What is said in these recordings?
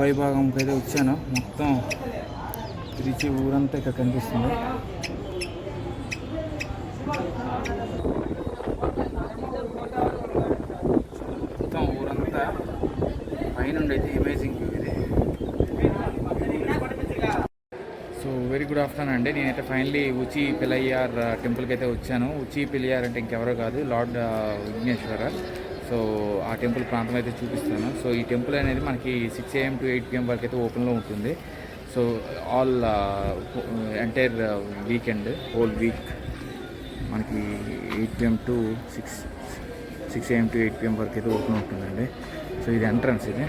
పై భాగంకి అయితే వచ్చాను. మొత్తం తిరిచి ఊరంతా ఇక్కడ కనిపిస్తుంది. మొత్తం ఊరంతా పైనుండి అయితే అమేజింగ్ వ్యూ ఇది. సో వెరీ గుడ్ ఆఫ్టర్నూన్ అండి. నేనైతే ఫైనలీ ఉచి పిల్లయ్యార్ టెంపుల్కి అయితే వచ్చాను. ఉచి పిల్లయ్యార్ అంటే ఇంకెవరో కాదు లార్డ్ విఘ్నేశ్వర uh, సో ఆ టెంపుల్ ప్రాంతం అయితే చూపిస్తాను సో ఈ టెంపుల్ అనేది మనకి six AM to eight PM వరకు అయితే ఓపెన్లో ఉంటుంది. So all entire weekend whole week మనకి eight PM to six six AM to eight PM వరకు అయితే ఓపెన్ ఉంటుందండి సో ఇది ఎంట్రన్స్ ఇది.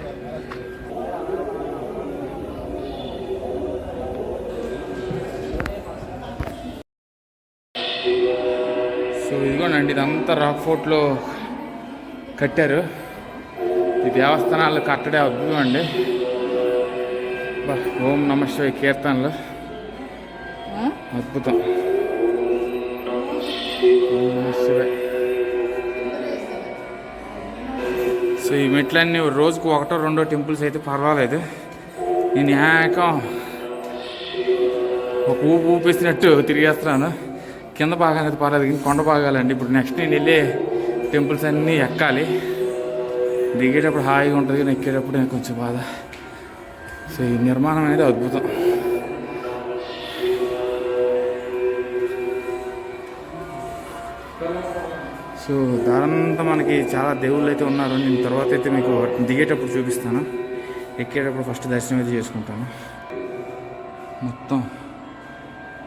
సో ఇదిగోనండి ఇదంతా రాక్ ఫోర్ట్లో కట్టారు. ఈ దేవస్థానాలు కట్టడే అద్భుతం అండి. ఓం నమ శివ కీర్తనలు. అద్భుతం. సో ఈ మెట్లన్నీ రోజుకు ఒకటో రెండో టెంపుల్స్ అయితే పర్వాలేదు. నేను ఏకం ఒక ఊపు ఊపేసినట్టు తిరిగేస్తున్నాను. కింద భాగాలు అయితే పర్లేదు కానీ కొండ భాగాలండి ఇప్పుడు నెక్స్ట్ నేను వెళ్ళి టెంపుల్స్ అన్నీ ఎక్కాలి. దిగేటప్పుడు హాయిగా ఉంటుంది కానీ ఎక్కేటప్పుడు నాకు కొంచెం బాధ. సో ఈ నిర్మాణం అనేది అద్భుతం. సో దానంతా మనకి చాలా దేవుళ్ళు అయితే ఉన్నారు. నేను తర్వాత అయితే మీకు దిగేటప్పుడు చూపిస్తాను. ఎక్కేటప్పుడు ఫస్ట్ దర్శనం అయితే చేసుకుంటాను. మొత్తం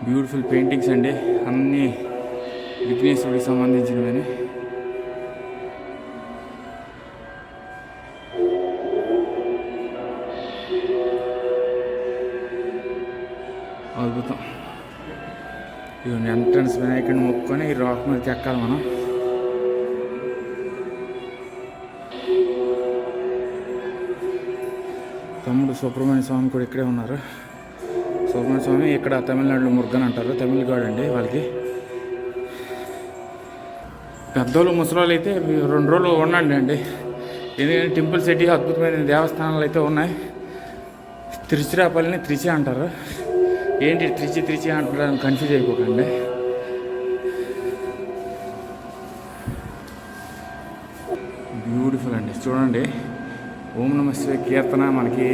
బ్యూటిఫుల్ పెయింటింగ్స్ అండి. అన్నీ విఘ్నేశ్వరుడికి సంబంధించినవని. అద్భుతం. ఇవన్నీ ఎంట్రన్స్ వినాయకుడిని మొక్కుకొని ఈ రాక్ మీదకి ఎక్కాలి మనం. తమ్ముడు సుబ్రహ్మణ్య స్వామి కూడా ఇక్కడే ఉన్నారు. సుబ్రహ్మణ్య స్వామి ఇక్కడ తమిళనాడులో మురుగన్ అంటారు. తమిళ గాడు అండి వాళ్ళకి. పెద్దోళ్ళు ముసలోళ్ళు అయితే రెండు రోజులు ఉండండి అండి. ఎందుకంటే టెంపుల్ సిటీ అద్భుతమైన దేవస్థానాలు అయితే ఉన్నాయి. తిరుచిరాపల్లిని త్రిచి అంటారు. ఏంటి త్రిచి త్రిచి అంటున్నాను కన్ఫ్యూజ్ అయిపోకండి. బ్యూటిఫుల్ అండి. చూడండి. ఓం నమస్తే కీర్తన మనకి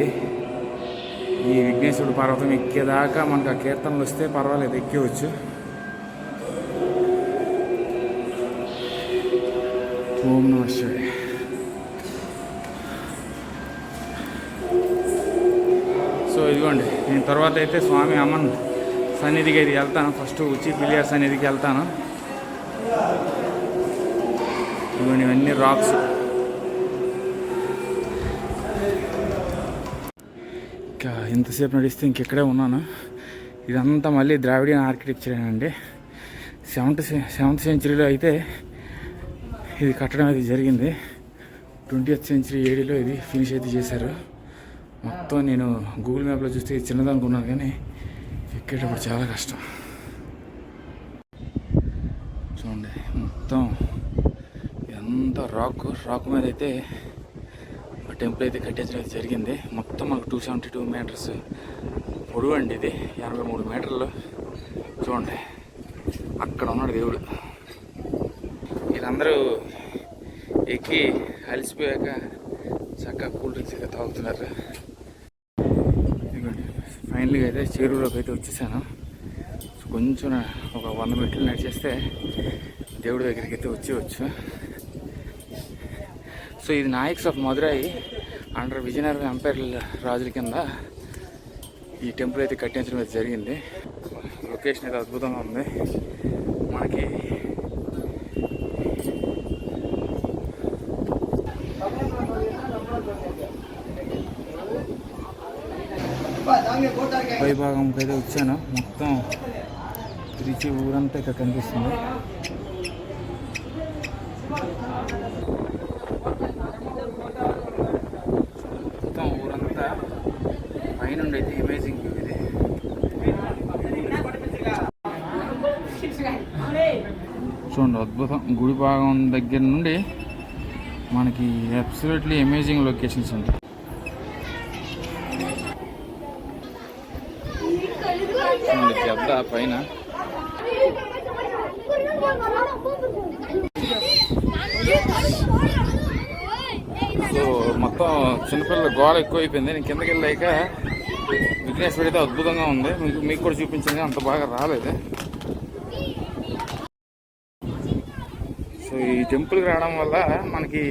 ఈ విఘ్నేశ్వరుడు పర్వతం ఎక్కేదాకా మనకు ఆ కీర్తనలు వస్తే పర్వాలేదు ఎక్కేవచ్చు. ఓం నమస్తే ఇదిగోండి నేను తర్వాత అయితే స్వామి అమ్మన్ సన్నిధికి అయితే వెళ్తాను. ఫస్ట్ ఉచి పిలియర్ సన్నిధికి వెళ్తాను. ఇదిగోండి ఇవన్నీ రాక్స్ ఇంకా ఇంతసేపు నడిస్తే ఇంకెక్కడే ఉన్నాను. ఇదంతా మళ్ళీ ద్రావిడియన్ ఆర్కిటెక్చర్ అండి. సెవెంత్ సెవెంత్ సెంచరీలో అయితే ఇది కట్టడం అయితే జరిగింది. ట్వంటీ సెంచరీ ఏడీలో ఇది ఫినిష్ అయితే చేశారు. మొత్తం నేను గూగుల్ మ్యాప్లో చూస్తే చిన్నదనుకున్నాను కానీ ఎక్కేటప్పుడు చాలా కష్టం. చూడండి మొత్తం ఎంత రాక్ రాక్ మీద అయితే ఆ టెంపుల్ అయితే కట్టించడం జరిగింది. మొత్తం మనకు టూ సెవెంటీ టూ మీటర్స్ పొడవు అండి ఇది ఎనభై మూడు మీటర్లు చూడండి అక్కడ ఉన్నాడు దేవుడు. వీళ్ళందరూ ఎక్కి అలసిపోయాక చక్కగా కూల్ డ్రింక్స్ అయితే తాగుతున్నారు. ఫైనల్గా అయితే చేరువులోకి అయితే వచ్చేసాను. కొంచెం ఒక వంద మెట్లు నడిచేస్తే దేవుడి దగ్గరికి అయితే వచ్చేవచ్చు సో ఇది Nayaks of Madurai under Vijayanagaram empire రాజుల కింద ఈ టెంపుల్ అయితే కట్టించడం అయితే జరిగింది. లొకేషన్ అయితే అద్భుతంగా ఉంది. మనకి పైభాగంకి అయితే వచ్చాను. మొత్తం తిరిచి ఊరంతా ఇక్కడ కనిపిస్తుంది. మొత్తం ఊరంతా పైనుండి అయితే ఇమేజింగ్ వ్యూ ఇది. చూడండి అద్భుతం. గుడి భాగం దగ్గర నుండి మనకి అబ్సల్యూట్లీ అమేజింగ్ లొకేషన్స్ ఉంటాయి ఉంది చెత్త పైన. సో మొత్తం చిన్నపిల్లల గోడ ఎక్కువ అయిపోయింది నేను కిందకి వెళ్ళాక విఘ్నేశ్వరుడు అయితే అద్భుతంగా ఉంది. మీకు మీకు కూడా చూపించింది అంత బాగా రాలేదు. సో ఈ టెంపుల్కి రావడం వల్ల మనకి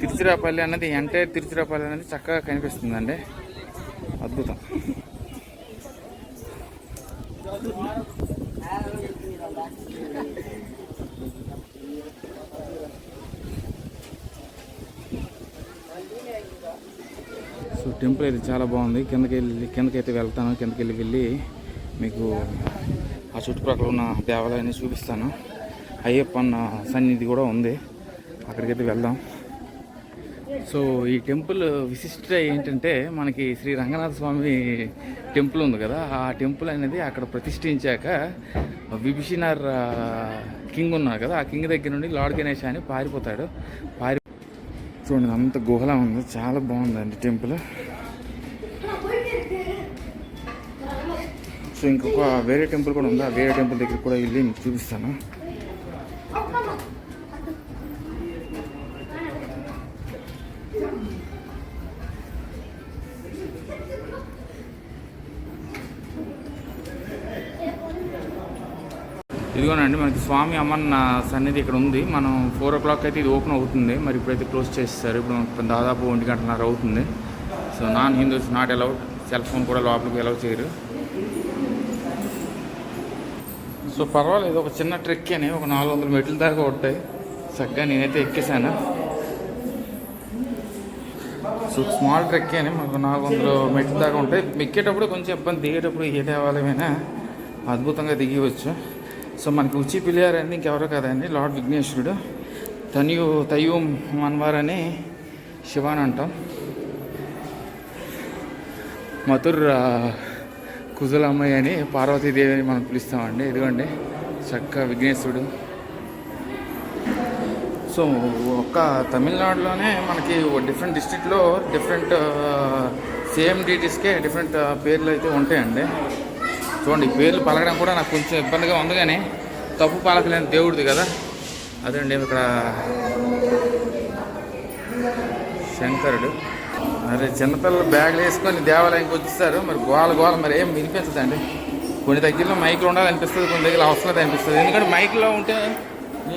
తిరుచిరాపల్లి అనేది ఎంటైర్ తిరుచిరాపల్లి అనేది చక్కగా కనిపిస్తుందండి. అద్భుతం. సో టెంపుల్ అయితే చాలా బాగుంది. కిందకి వెళ్ళి కిందకి అయితే వెళ్తాను. కిందకి వెళ్ళి వెళ్ళి మీకు ఆ చుట్టుపక్కల ఉన్న దేవాలయాన్ని చూపిస్తాను. అయ్యప్పన్న సన్నిధి కూడా ఉంది. అక్కడికైతే వెళ్దాం. సో ఈ టెంపుల్ విశిష్టత ఏంటంటే మనకి శ్రీ రంగనాథ స్వామి టెంపుల్ ఉంది కదా ఆ టెంపుల్ అనేది అక్కడ ప్రతిష్ఠించాక విభీషణర్ కింగ్ ఉన్నారు కదా ఆ కింగ్ దగ్గర నుండి లార్డ్ గణేష్ అని పారిపోతాడు. పారి చూడండి అంత గుహలా ఉంది. చాలా బాగుందండి టెంపుల్. సో ఇంకొక వేరే టెంపుల్ కూడా ఉంది. ఆ వేరే టెంపుల్ దగ్గర కూడా వెళ్ళి మీకు చూపిస్తాను. ఇదిగోనండి మనకి స్వామి అమ్మన్న సన్నిధి ఇక్కడ ఉంది. మనం ఫోర్ ఓ క్లాక్ అయితే ఇది ఓపెన్ అవుతుంది. మరి ఇప్పుడైతే క్లోజ్ చేస్తారు ఇప్పుడు దాదాపు ఒంటి గంటన్నర అవుతుంది. So non Hindus not allowed. Cell phone కూడా లోపలికి అలౌ చేయరు. సో పర్వాలేదు ఒక చిన్న ట్రెక్ అని ఒక నాలుగు వందల మెట్ల దాకా ఉంటాయి చక్కగా నేనైతే ఎక్కేసాను. సో స్మాల్ ట్రెక్ అని మనకు నాలుగు వందల మెట్ల దాకా ఉంటాయి. ఎక్కేటప్పుడు కొంచెం ఇబ్బంది. దిగేటప్పుడు ఏ దేవాలయమైనా అద్భుతంగా దిగివచ్చు సో మనకి ఉచి పిలియార్ అనేది ఇంకెవరో కదండి లార్డ్ విఘ్నేశ్వరుడు. తనియు తయూ మన్వార్ అని శివాన్ అంటాం. మధుర కుజలమ్మయ్య అని పార్వతీదేవి అని మనం పిలుస్తామండి. ఇదిగోండి చక్క విఘ్నేశ్వరుడు. సో ఒక్క తమిళనాడులోనే మనకి డిఫరెంట్ డిస్టిక్లో డిఫరెంట్ సేమ్ డీటీస్కే డిఫరెంట్ పేర్లు అయితే ఉంటాయండి. చూడండి పేర్లు పలకడం కూడా నాకు కొంచెం ఇబ్బందిగా ఉంది కానీ తప్పు పలకలేని దేవుడిది కదా. అదండి ఇక్కడ? శంకరుడు. మరి చిన్నపిల్లలు బ్యాగులు వేసుకొని దేవాలయంకి వచ్చేసారు. మరి గోల గోల మరి ఏం వినిపించదండి? కొన్ని దగ్గరలో మైకులు ఉండాలి అనిపిస్తుంది కొన్ని దగ్గర అవసరం అనిపిస్తుంది. ఎందుకంటే మైక్లో ఉంటే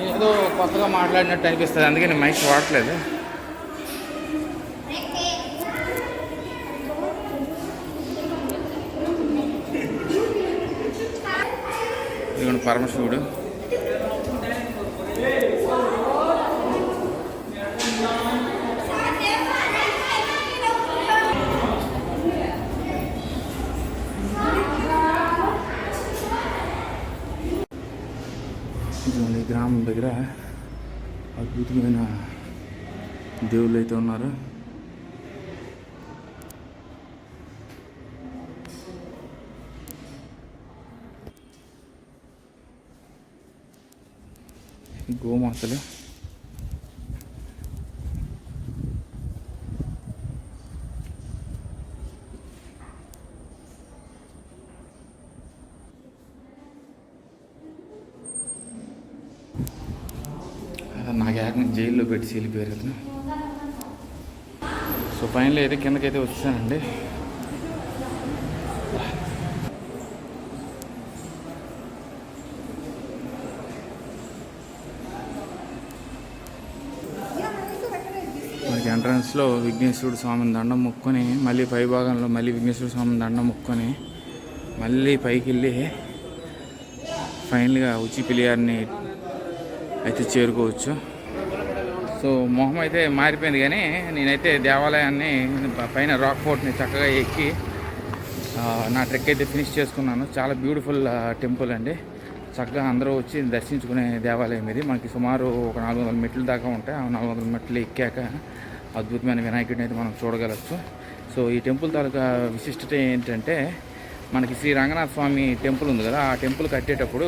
ఏదో కొత్తగా మాట్లాడినట్టు అనిపిస్తుంది. అందుకే నేను మైక్ వాడట్లేదు. ఇదిగోండి పరమశివుడు. ఈ గ్రామం దగ్గర అద్భుతమైన దేవుళ్ళు అయితే ఉన్నారు. గోమాతలు. నాకు ఏకంగా జైల్లో పెట్టి సీలిపోయారు కదా. సో ఫైనల్ అయితే కిందకైతే వచ్చేసానండి. మనకి ఎంట్రన్స్లో విఘ్నేశ్వరుడు స్వామిని దండం మొక్కుని మళ్ళీ పై భాగంలో మళ్ళీ విఘ్నేశ్వరుడు స్వామిని దండం మొక్కుని మళ్ళీ పైకి వెళ్ళి ఫైనల్గా ఉచి పిలియార్ని అయితే చేరుకోవచ్చు. సో మొహం అయితే మారిపోయింది కానీ నేనైతే దేవాలయాన్ని పైన రాక్ ఫోర్ట్ని చక్కగా ఎక్కి నా ట్రెక్ అయితే ఫినిష్ చేసుకున్నాను. చాలా బ్యూటిఫుల్ టెంపుల్ అండి. చక్కగా అందరూ వచ్చి దర్శించుకునే దేవాలయం ఇది. మనకి సుమారు ఒక నాలుగు వందల మెట్లు దాకా ఉంటాయి. ఆ నాలుగు వందల మెట్లు ఎక్కాక అద్భుతమైన వినాయకుడిని అయితే మనం చూడగలచ్చు. సో ఈ టెంపుల్ తాలూకా విశిష్టత ఏంటంటే మనకి శ్రీ రంగనాథ స్వామి టెంపుల్ ఉంది కదా ఆ టెంపుల్ కట్టేటప్పుడు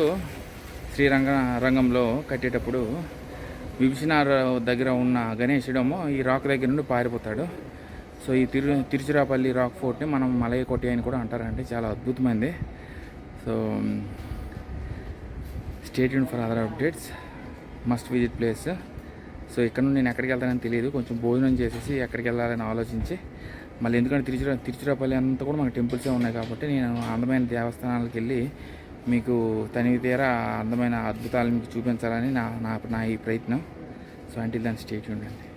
శ్రీరంగ రంగంలో కట్టేటప్పుడు విభీషణార్ దగ్గర ఉన్న గణేశుడేమో ఈ రాక్ దగ్గర నుండి పారిపోతాడు. సో ఈ తిరు తిరుచిరాపల్లి రాక్ ఫోర్ట్ని మనం మలయ కొట్టి అని కూడా అంటారండి. చాలా అద్భుతమైంది. So state for other updates. Must visit place. So ఇక్కడ నుండి నేను ఎక్కడికి వెళ్తానని తెలియదు. కొంచెం భోజనం చేసేసి ఎక్కడికి వెళ్ళాలని ఆలోచించి మళ్ళీ ఎందుకంటే తిరుచిరా తిరుచిరాపల్లి అంతా కూడా మాకు టెంపుల్సే ఉన్నాయి కాబట్టి నేను అందమైన దేవస్థానాలకు వెళ్ళి మీకు తనివి తీరా అందమైన అద్భుతాలు మీకు చూపించాలని నా నా నా ఈ ప్రయత్నం. సో అంటే దాని స్టేట్ ఉండండి